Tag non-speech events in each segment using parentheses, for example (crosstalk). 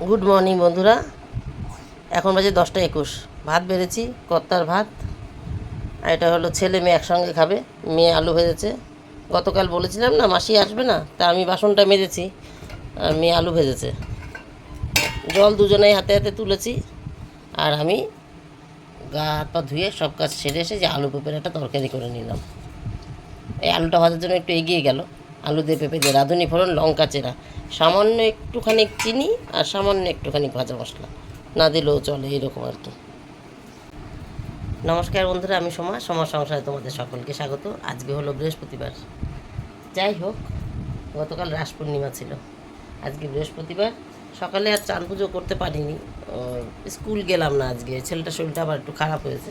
Good morning বন্ধুরা। এখন বাজে দশটা একুশ। ভাত বেড়েছি, কর্তার ভাত। এটা হলো ছেলে মেয়ে একসঙ্গে খাবে। মেয়ে আলু ভেজেছে। গতকাল বলেছিলাম না, মাসি আসবে না, তা আমি বাসনটা মেজেছি, আর মেয়ে আলু ভেজেছে। জল দুজনেই হাতে হাতে তুলেছি, আর আমি গা হাত পা ধুয়ে সব কাজ সেরে এসে যে আলু পেঁপের একটা তরকারি করে নিলাম। এই আলুটা ভাজার জন্য একটু এগিয়ে গেল। আলু দিয়ে পেঁপে দিয়ে, রাঁধুনি ফোড়ন, লঙ্কা চেরা। সামান্য একটুখানি চিনি আর সামান্য একটুখানি ভাজা মশলা। না দিলেও চলে এরকম আর কি। নমস্কার বন্ধুরা, আমি সোমা সোমা সংসারে তোমাদের সকলকে স্বাগত। আজকে হলো বৃহস্পতিবার। যাই হোক, গতকাল রাস পূর্ণিমা ছিল। আজকে বৃহস্পতিবার। সকালে আর চান পুজো করতে পারিনি। স্কুল গেলাম না আজকে। ছেলেটার শরীরটা আবার একটু খারাপ হয়েছে।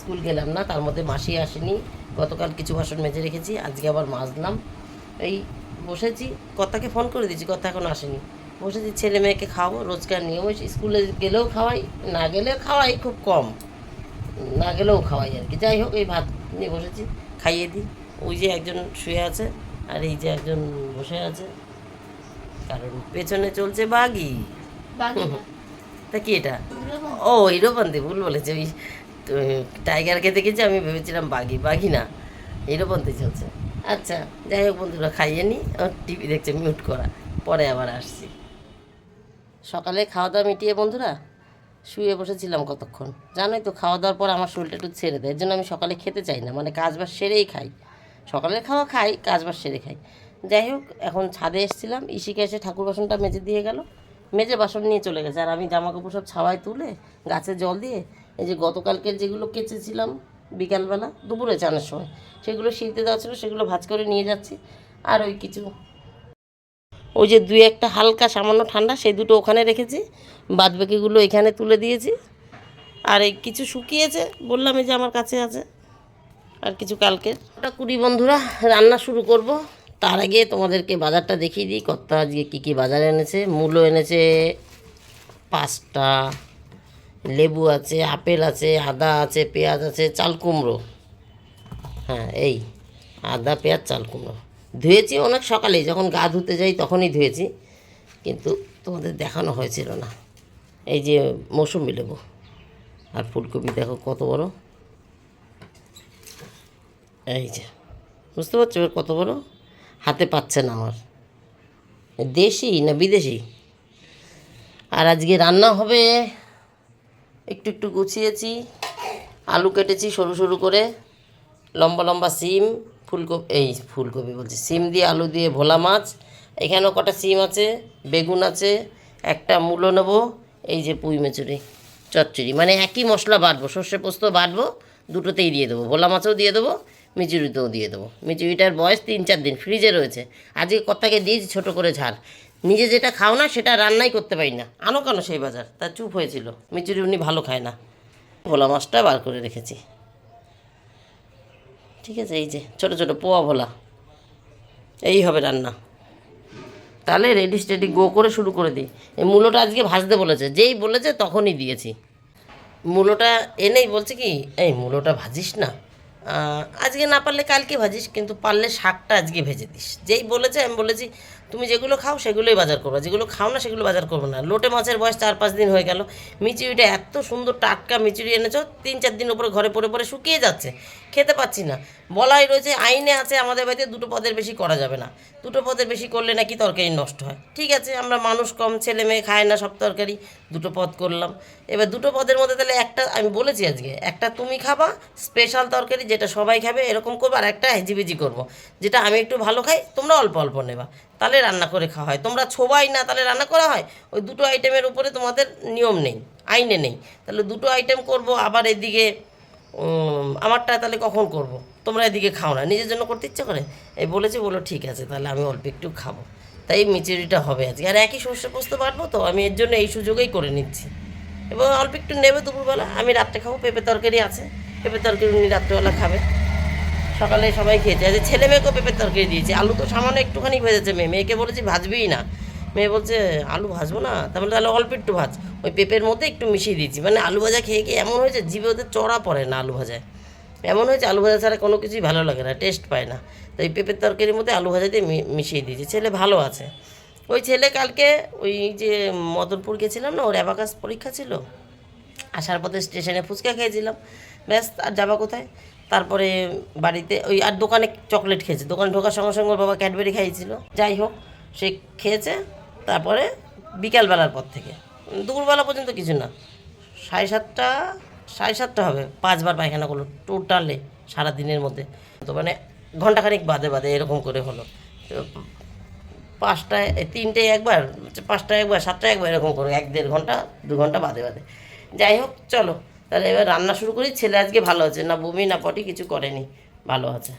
স্কুল গেলাম না, তার মধ্যে মাসি আসেনি। গতকাল কিছু বাসন মেজে রেখেছি। আজকে আবার মাজলাম এই বসেছি কর্তাকে ফোন করে দিয়েছি কথা এখন আসেনি। বসেছি ছেলে মেয়েকে খাওয়াবো রোজকার নিয়ম ওই স্কুলে গেলেও খাওয়াই না গেলেও খাওয়াই খুব কম। না গেলেও খাওয়াই আর কি। যাই হোক এই ভাত নিয়ে বসেছি খাইয়ে দিই। ওই যে একজন শুয়ে আছে আর এই যে একজন বসে আছে। কারণ পেছনে চলছে বাঘি (laughs) তা কি এটা? ও হিরোপন্থী ভুল বলেছে। ওই টাইগারকে দেখেছি আমি ভেবেছিলাম বাঘি বাঘি না হিরোপন্থী চলছে। আচ্ছা যাই হোক বন্ধুরা, খাইয়ে নি। টিভি দেখছে মিউট করা। পরে আবার আসছি। সকালে খাওয়া দাওয়া মিটিয়ে বন্ধুরা, শুয়ে বসেছিলাম কতক্ষণ? জানোই তো খাওয়া দাওয়ার পর আমার শরীরটা একটু ছেড়ে দেয়। এর জন্য আমি সকালে খেতে চাই না মানে কাজ বাজ সেরেই খাই। সকালে খাওয়া খাই কাজ বাজ সেরে খাই। যাই হোক, এখন ছাদে এসেছিলাম। ইসিকে এসে ঠাকুর বাসনটা মেজে দিয়ে গেল। মেজে বাসন নিয়ে চলে গেছে। আর আমি জামা কাপড় সব ছাওয়ায় তুলে গাছে জল দিয়ে, এই যে গতকালকের যেগুলো কেচেছিলাম বিকালবেলা, দুপুরে চানের সময়। সেগুলো শীতে দেওয়া ছিল, সেগুলো ভাজ করে নিয়ে যাচ্ছি। আর ওই কিছু ওই যে দুই একটা হালকা সামান্য ঠান্ডা, সেই দুটো ওখানে রেখেছি। বাদ বাকিগুলো এখানে তুলে দিয়েছি। আর এই কিছু শুকিয়েছে, বললাম এই যে আমার কাছে আছে। আর কিছু কালকে। ওটা কুড়ি বন্ধুরা, রান্না শুরু করব। তার আগে তোমাদেরকে বাজারটা দেখিয়ে দিই কত আজকে কী কী বাজার এনেছে। মূলো এনেছে পাঁচটা লেবু আছে, আপেল আছে, আদা আছে, পেঁয়াজ আছে, চাল কুমড়ো। হ্যাঁ এই, আদা, পেঁয়াজ, চাল কুমড়ো। ধুয়েছি অনেক সকালে, যখন গা ধুতে যাই তখনই ধুয়েছি, কিন্তু তোমাদের দেখানো হয়েছিল না। এই যে মৌসুমি লেবু, আর ফুলকপি দেখো কত বড়। এই যে, বুঝতে পারছ কত বড়? হাতে পাচ্ছে না আমার। দেশি না বিদেশি? আর আজকে রান্না হবে একটু একটু গুছিয়েছি, আলু কেটেছি সরু সরু করে, লম্বা লম্বা সিম, ফুলকপি, এই ফুলকপি বলছি, সিম দিয়ে আলু দিয়ে ভোলা মাছ, এখানেও কটা সিম আছে, বেগুন আছে, একটা মূলো নেব, এই যে পুঁই মেচুরি, চচ্চড়ি মানে একই মশলা বাটবো, সর্ষে পোস্ত বাটবো, দুটোতেই দিয়ে দেবো, ভোলা মাছও দিয়ে দেবো, মিচুরিতেও দিয়ে দেবো, মিচুরিটার বয়স তিন চার দিন, ফ্রিজে রয়েছে, আজকে কর্তাকে দিয়েছি ছোটো করে ঝাড় নিজে যেটা খাও না, সেটা রান্নাই করতে পারি না। আনো কেন সেই বাজার? তা চুপ হয়েছিল। মিচুরি উনি ভালো খায় না। ভোলা মাছটা বার করে রেখেছি। ঠিক আছে, এই যে, ছোটো ছোটো পোয়া ভোলা। এই হবে রান্না। তাহলে রেডি স্টেডি গো করে শুরু করে দিই। এই মূলোটা আজকে ভাজতে বলেছে। যেই বলেছে তখনই দিয়েছি। মূলোটা এনেই বলছে কি, এই মূলোটা ভাজিস না? আজকে না পারলে কালকে ভাজিস, কিন্তু পারলে শাকটা আজকে ভেজে দিস। যেই বলেছে, আমি বলেছি তুমি যেগুলো খাও সেগুলোই বাজার করব, যেগুলো খাও না সেগুলো বাজার করব না। লোটে মাছের বয়স চার পাঁচ দিন হয়ে গেল। মিচুরিটা এত সুন্দর টাটকা মিচুরি এনেছো, তিন চার দিন ওপরে ঘরে পড়ে পরে শুকিয়ে যাচ্ছে। খেতে পাচ্ছি না। বলাই রয়েছে, আইনে আছে, আমাদের বাড়িতে দুটো পদের বেশি করা যাবে না। দুটো পদের বেশি করলে নাকি তরকারি নষ্ট হয়। ঠিক আছে, আমরা মানুষ কম, ছেলে মেয়ে খায় না সব তরকারি, দুটো পদ করলাম। এবার দুটো পদের মধ্যে তাহলে একটা, আমি বলেছি আজকে, একটা তুমি খাবা স্পেশাল তরকারি যেটা সবাই খাবে, এরকম করব, আর একটা হেজিবিজি করব। যেটা আমি একটু ভালো খাই, তোমরা অল্প অল্প নেবা। তাহলে রান্না করে খাওয়া হয়। তোমরা ছোবাই না তাহলে রান্না করা হয়? ওই দুটো আইটেমের উপরে তোমাদের নিয়ম নেই, আইনে নেই। তাহলে দুটো আইটেম করব, আবার এদিকে আমারটা তাহলে কখন করব। তোমরা এদিকে খাও না, নিজের জন্য করতে ইচ্ছে করে? এই বলেছে বলো ঠিক আছে, তাহলে আমি অল্প একটু খাব। তাই মিচুরিটা হবে আজকে। আর একই সর্ষে পোস্ত পারব তো, আমি এর জন্য এই সুযোগেই করে নিচ্ছি। এবং অল্প একটু নেবে দুপুরবেলা, আমি রাত্রে খাব, পেঁপে তরকারি আছে। পেঁপে তরকারি উনি রাত্রেবেলা খাবে। সকালে সবাই খেয়েছে। আজ ছেলে মেয়েকেও পেঁপের তরকারি দিয়েছি। আলু তো সামান্য একটুখানি ভেজেছে মেয়ে। মেয়েকে বলেছি, ভাজবেই না। মেয়ে বলছে, আলু ভাজবো না? তাহলে তাহলে অল্প একটু ভাজ। ওই পেঁপের মধ্যে একটু মিশিয়ে দিয়েছি। মানে আলু ভাজা খেয়ে খেয়ে এমন হয়েছে, জিভে ওদের চড়া পড়ে না আলু ভাজায়। এমন হয়েছে, আলু ভাজা ছাড়া কোনো কিছুই ভালো লাগে না টেস্ট পায় না। তো এই পেঁপের তরকারির মধ্যে আলু ভাজা দিয়ে মিশিয়ে দিয়েছি। ছেলে ভালো আছে। ওই ছেলে কালকে ওই যে মদনপুর গেছিলাম না, ওর অ্যাবাকাস পরীক্ষা ছিল। আসার পথে স্টেশনে ফুচকা খেয়েছিলাম। ব্যাস, আর যাবা কোথায়? তারপরে বাড়িতে ওই আর দোকানে চকলেট খেয়েছে। দোকানে ঢোকার সঙ্গে সঙ্গে বাবা ক্যাডবেরি খাইয়েছিল। যাই হোক, সে খেয়েছে, তারপরে বিকালবেলার পর থেকে। দুপুরবেলা পর্যন্ত কিছু না। সাড়ে সাতটা সাড়ে সাতটা হবে, পাঁচবার পায়খানা করল টোটালে সারা দিনের মধ্যে। তো মানে ঘন্টাখানিক বাদে বাদে এরকম করে হলো। পাঁচটায় তিনটে একবার পাঁচটায় একবার, সাতটায় একবার এরকম করে, এক দেড় ঘণ্টা, দু ঘণ্টা বাদে বাদে। যাই হোক, চলো। তাহলে এবার রান্না শুরু করি। ছেলে আজকে ভালো আছে, না বমি, না পটি, কিছু করেনি, ভালো আছে।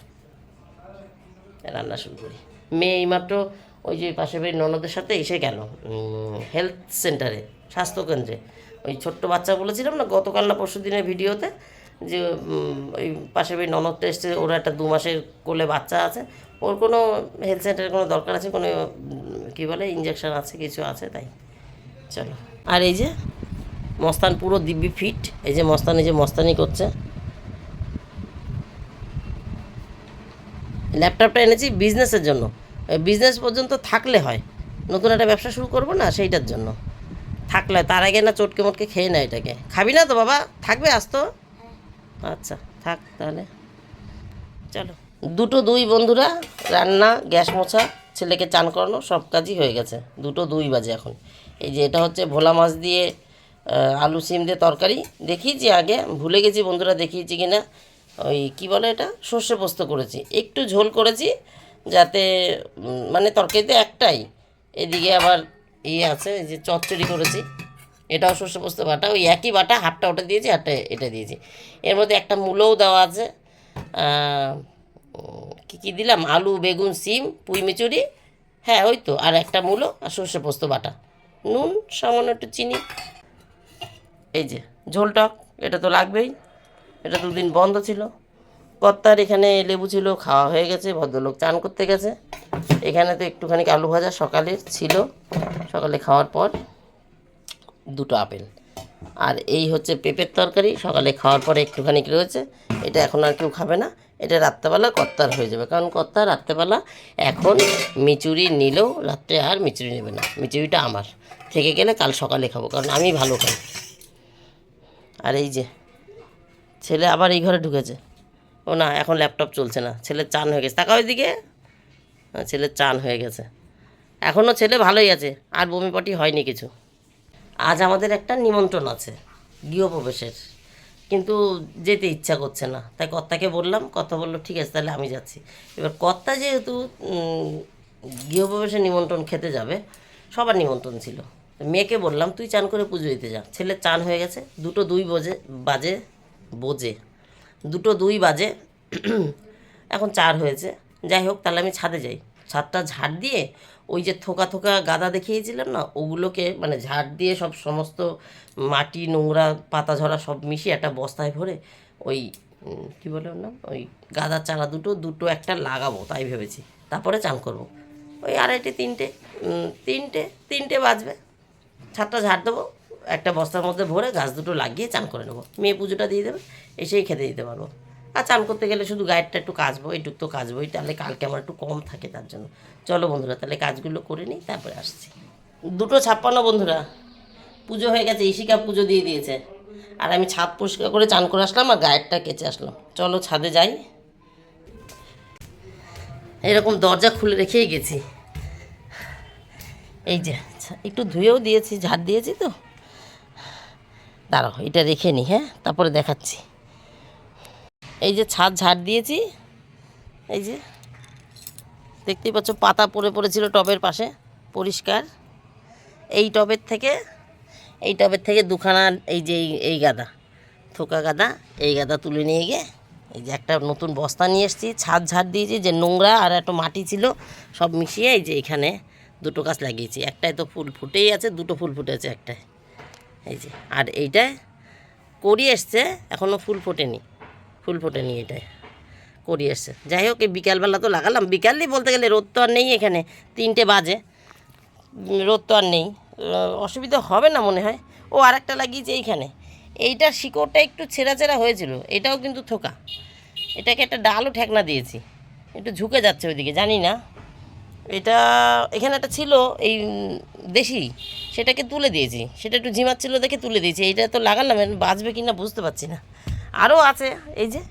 রান্না শুরু করি। মেয়ে এইমাত্র ওই যে পাশের বাড়ির ননদের সাথে এসে গেল হেলথ সেন্টারে স্বাস্থ্যকেন্দ্রে। ওই ছোট্ট বাচ্চা বলেছিলাম না, গতকাল না পরশু দিনের ভিডিওতে যে ওই পাশের বাড়ির ননদটা এসছে, ওর একটা দু মাসের কোলে বাচ্চা আছে। ওর কোনো হেলথ সেন্টারের কোনো দরকার আছে, কোনো কী বলে ইঞ্জেকশন আছে, কিছু আছে, তাই। চলো। আর এই যে মস্তান পুরো দিব্যি ফিট এই যে মস্তান, এই যে মস্তানি করছে। ল্যাপটপটা এনেছি বিজনেসের জন্য। বিজনেস পর্যন্ত থাকলে হয়। নতুন একটা ব্যবসা শুরু করব না, সেইটার জন্য। থাকলে, তার আগে না চটকে মটকে খেয়ে না এটাকে। খাবি না তো বাবা? থাকবে আসতো আচ্ছা থাক তাহলে। চলো। দুটো দুই বন্ধুরা, রান্না, গ্যাস মোছা, ছেলেকে চান করানো, সব কাজই হয়ে গেছে। দুটো দুই বাজে এখন। এই যে এটা হচ্ছে ভোলা মাছ দিয়ে আলু সিম দিয়ে তরকারি দেখিয়েছি আগে, ভুলে গেছি বন্ধুরা দেখিয়েছি কি না ওই কী বলে এটা? সর্ষে পোস্ত করেছি। একটু ঝোল করেছি যাতে মানে তরকারিতে একটাই। এদিকে আবার ইয়ে আছে যে চচ্চড়ি করেছি। এটাও সর্ষে পোস্ত বাটা। ওই একই বাটা হাফটা ওটা দিয়েছি হাফটা এটা দিয়েছি। এর মধ্যে একটা মূলও দেওয়া আছে। কী কী দিলাম? আলু, বেগুন, সিম, পুঁই মিচুরি হ্যাঁ ওই তো। আর একটা মূলো আর সর্ষে পোস্ত বাটা। নুন, সামান্য একটু চিনি। এই যে ঝোল টক এটা তো লাগবেই। এটা দুদিন বন্ধ ছিল। কর্তার এখানে লেবু ছিল, খাওয়া হয়ে গেছে, ভদ্রলোক চান করতে গেছে। এখানে তো একটুখানি আলু ভাজা সকালের ছিল। সকালে খাওয়ার পর দুটো আপেল। আর এই হচ্ছে পেঁপের তরকারি, সকালে খাওয়ার পরে একটুখানি রয়েছে, এটা এখন আর কেউ খাবে না। এটা রাত্রেবেলা কর্তার হয়ে যাবে, কারণ কর্তা রাত্রেবেলা এখন মিচুরি নিলেও রাত্রে আর মিচুরি নেবে না। মিচুরিটা আমার। থেকে গেলে কাল সকালে খাব, কারণ আমি ভালো খাই। আর এই যে ছেলে আবার এই ঘরে ঢুকেছে। ও না এখন ল্যাপটপ চলছে না ছেলের চান হয়ে গেছে। তাকাও এদিকে। হ্যাঁ, ছেলের চান হয়ে গেছে। এখনও ছেলে ভালোই আছে আর বমি পটি হয়নি কিছু। আজ আমাদের একটা নিমন্ত্রণ আছে গৃহপ্রবেশের। কিন্তু যেতে ইচ্ছা করছে না। তাই কর্তাকে বললাম কর্তা বলল ঠিক আছে তাহলে আমি যাচ্ছি। এবার কর্তা যেহেতু উম, গৃহপ্রবেশের নিমন্ত্রণ খেতে যাবে সবার নিমন্ত্রণ ছিল। মেয়েকে বললাম, তুই চান করে পুজো দিতে যা। ছেলের চান হয়ে গেছে। দুটো দুই বজে, বাজে, বোঝে। দুটো দুই বাজে, এখন চার হয়েছে। যাই হোক, তাহলে আমি ছাদে যাই। ছাদটা ঝাড় দিয়ে ওই যে থোকা থোকা গাদা দেখিয়েছিলাম না, ওগুলোকে মানে ঝাড় দিয়ে সব সমস্ত মাটি, নোংরা, পাতা ঝরা সব মিশিয়ে একটা বস্তায় ভরে ওই কী বলে ওর নাম? ওই গাদার চারা দুটো দুটো একটা লাগাবো, তাই ভেবেছি। তারপরে চান করব। ওই আড়াইটে, তিনটে তিনটে তিনটে বাজবে। ছাদটা ঝাড় দেবো, একটা বস্তার মধ্যে ভরে গাছ দুটো লাগিয়ে চান করে নেব। মেয়ে পুজোটা দিয়ে দেবে, এসেই খেতে দিতে পারব। আর চান করতে গেলে শুধু গায়েরটা একটু কাচবো এইটুক তো কাচবোই, তাহলে কালকে আমার একটু কম থাকে তার জন্য। চলো বন্ধুরা, তাহলে কাজগুলো করে নিই, তারপরে আসছি। দুটো ছাপ্পান্ন বন্ধুরা, পুজো হয়ে গেছে ইশিকা পুজো দিয়ে দিয়েছে। আর আমি ছাদ পরিষ্কার করে চান করে আসলাম আর গায়েরটা কেচে আসলাম। চলো ছাদে যাই। এরকম দরজা খুলে রেখেই গেছি। এই যে আচ্ছা, একটু ধুয়েও দিয়েছি ঝাড় দিয়েছি তো। দাঁড়াও এটা রেখে নিই হ্যাঁ? তারপরে দেখাচ্ছি। এই যে ছাদ ঝাড় দিয়েছি। এই যে দেখতেই পাচ্ছ পাতা পড়ে পড়েছিল টবের পাশে পরিষ্কার। এই টবের থেকে এই টবের থেকে দুখানা এই যে এই- এই গাদা থোকা গাদা এই গাদা তুলে নিয়ে গিয়ে এই যে একটা নতুন বস্তা নিয়ে এসেছি। ছাদ ঝাড় দিয়েছি যে নোংরা আর একটু মাটি ছিল সব মিশিয়ে এই যে এখানে দুটো গাছ লাগিয়েছি। একটায় তো ফুল ফুটেই আছে, দুটো ফুল ফুটেছে একটায়। এই যে, আর এইটায় করি এসছে এখনও ফুল ফোটেনি। ফুল ফোটেনি এটায় করি এসছে। যাই হোক, এই বিকালবেলা তো লাগালাম। বিকালই বলতে গেলে রোদ তো আর নেই এখানে, তিনটে বাজে। রোদ তো আর নেই। অসুবিধা হবে না মনে হয়। ও আরেকটা লাগিয়েছে এইখানে। এইটার শিকড়টা একটু ছেঁড়া ছেঁড়া হয়েছিল, এটাও কিন্তু থোকা। এটাকে একটা ডালও ঠেকনা দিয়েছি। একটু ঝুঁকে যাচ্ছে ওইদিকে, জানি না। এটা এখানে একটা ছিল, এই দেশি, সেটাকে তুলে দিয়েছি। সেটা একটু ঝিমাচ্ছিল দেখে তুলে দিয়েছি। এইটা তো লাগালাম, এখন বাঁচবে কি না বুঝতে পারছি না। আরও আছে, এই যে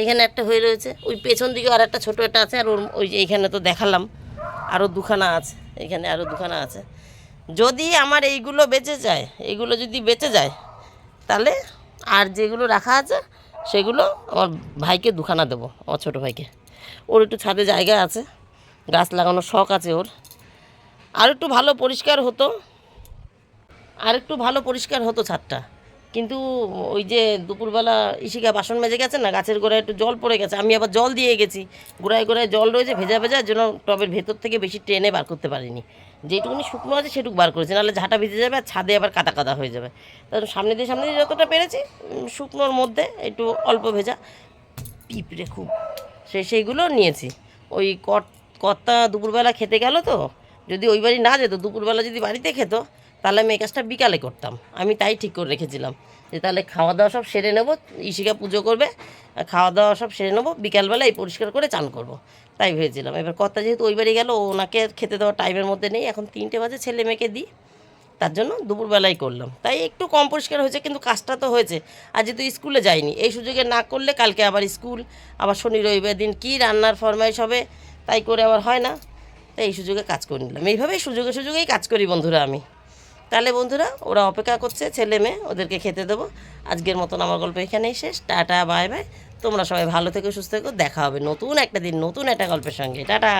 এইখানে একটা হয়ে রয়েছে। ওই পেছন দিকে আর একটা ছোটো একটা আছে, আর ওর ওই যে এইখানে তো দেখালাম। আরও দুখানা আছে, এখানে আরও দুখানা আছে। যদি আমার এইগুলো বেঁচে যায় এইগুলো যদি বেঁচে যায়, তাহলে আর যেগুলো রাখা আছে, সেগুলো আমার ভাইকে দুখানা দেবো, আমার ছোটো ভাইকে। ওর একটু ছাদে জায়গা আছে। গাছ লাগানোর শখ আছে ওর। আর একটু ভালো পরিষ্কার হতো। আর একটু ভালো পরিষ্কার হতো ছাদটা। কিন্তু ওই যে দুপুরবেলা ইশিকা বাসন মেজে গেছে না, গাছের গোড়ায় একটু জল পড়ে গেছে। আমি আবার জল দিয়ে গেছি। গোড়ায় গোড়ায় জল রয়েছে, ভেজা ভেজা জন্য টবের ভেতর থেকে বেশি টেনে বার করতে পারিনি। যেটুকুনি শুকনো আছে সেটুকু বার করেছি, নাহলে ঝাঁটা ভিজে যাবে আর ছাদে আবার কাদা কাদা হয়ে যাবে। তার সামনে দিয়ে সামনে দিয়ে যতটা পেরেছি শুকনোর মধ্যে একটু অল্প ভেজা পিঁপড়ে খুব, সে সেইগুলো নিয়েছি। ওই কট কর্তা দুপুরবেলা খেতে গেল তো। যদি ওই বাড়ি না যেত, দুপুরবেলা যদি বাড়িতে খেত, তাহলে আমি এই কাজটা বিকালে করতাম। আমি তাই ঠিক করে রেখেছিলাম যে তাহলে খাওয়া দাওয়া সব সেরে নেব ইশিকা পুজো করবে খাওয়া দাওয়া সব সেরে নেব বিকালবেলা এই পরিষ্কার করে চান করব। তাই ভেবেছিলাম। এবার কর্তা যেহেতু ওই বাড়ি গেল, ওনাকে খেতে দেওয়ার টাইমের মধ্যে নেই, এখন তিনটে বাজে, ছেলে মেয়েকে দিই। তার জন্য দুপুরবেলাই করলাম। তাই একটু কম পরিষ্কার হয়েছে, কিন্তু কাজটা তো হয়েছে। আর যেহেতু স্কুলে যাইনি, এই সুযোগে না করলে কালকে আবার স্কুল, আবার শনি, রবিবার দিন কী রান্নার ফরমাইশ হবে তাই করে আবার হয় না। তাই এই সুযোগে কাজ করে নিলাম। এইভাবেই সুযোগে সুযোগেই কাজ করি বন্ধুরা আমি। তাহলে বন্ধুরা, ওরা অপেক্ষা করছে, ছেলে মেয়ে, ওদেরকে খেতে দেবো। আজকের মতন আমার গল্প এখানেই শেষ। Tata, bye bye. তোমরা সবাই ভালো থেকো, সুস্থ থেকো। দেখা হবে নতুন একটা দিন, নতুন একটা গল্পের সঙ্গে। টাটা।